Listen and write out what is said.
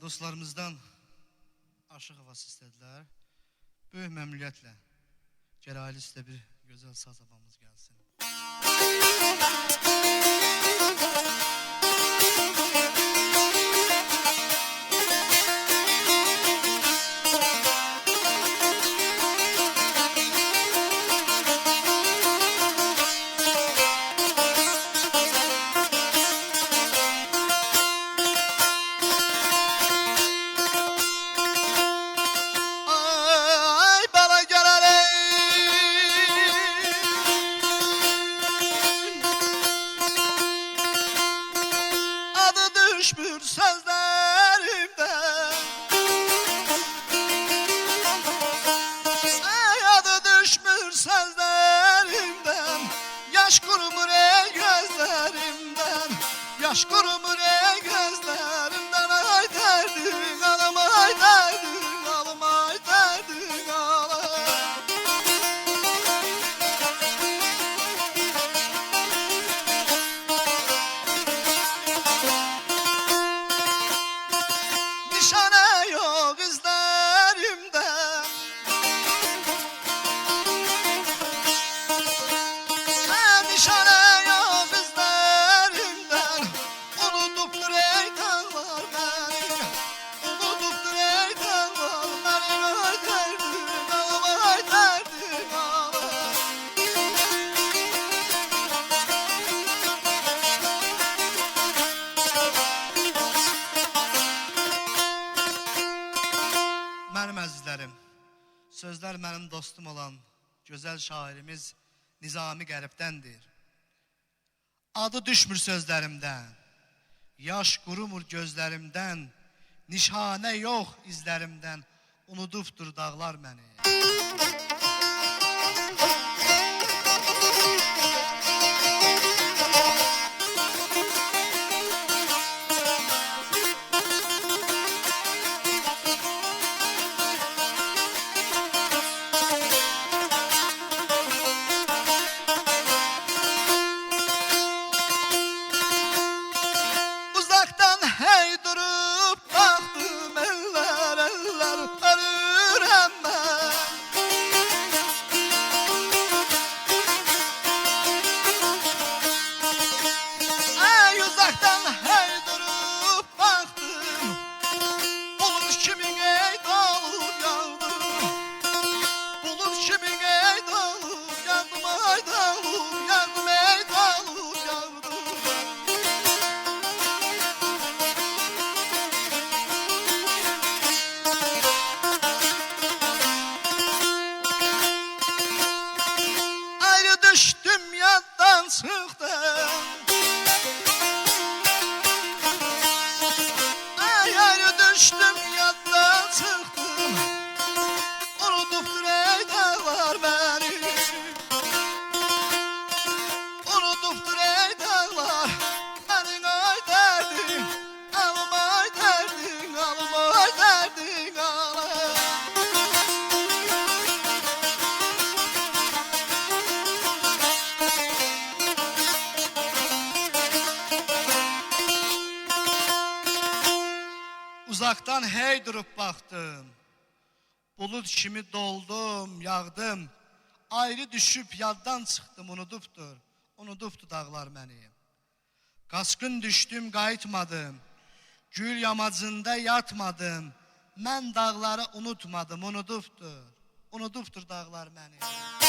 dostlarımızdan aşık havası istediler. Böyük məmnuniyyətlə sizə bir gözəl saz havamız gəlsin. Ay sözlər mənim dostum olan gözəl şairimiz Nizami Qəribdəndir. Adı düşmür sözlərimdən, yaş qurumur gözlərimdən, nişanə yox izlərimdən, unudubdur dağlar məni. Uzaktan ayrı Uzaktan hey durup baktım. Bulut kimi doldum, yağdım. Ayrı düşüp yaddan çıktım, unudupdur. Unudupdu dağlar məni. Qaçqın düşdüm, qayıtmadım. Gül yamacında yatmadım. Mən dağları unutmadım, unudupdur. Unudupdur dağlar məni.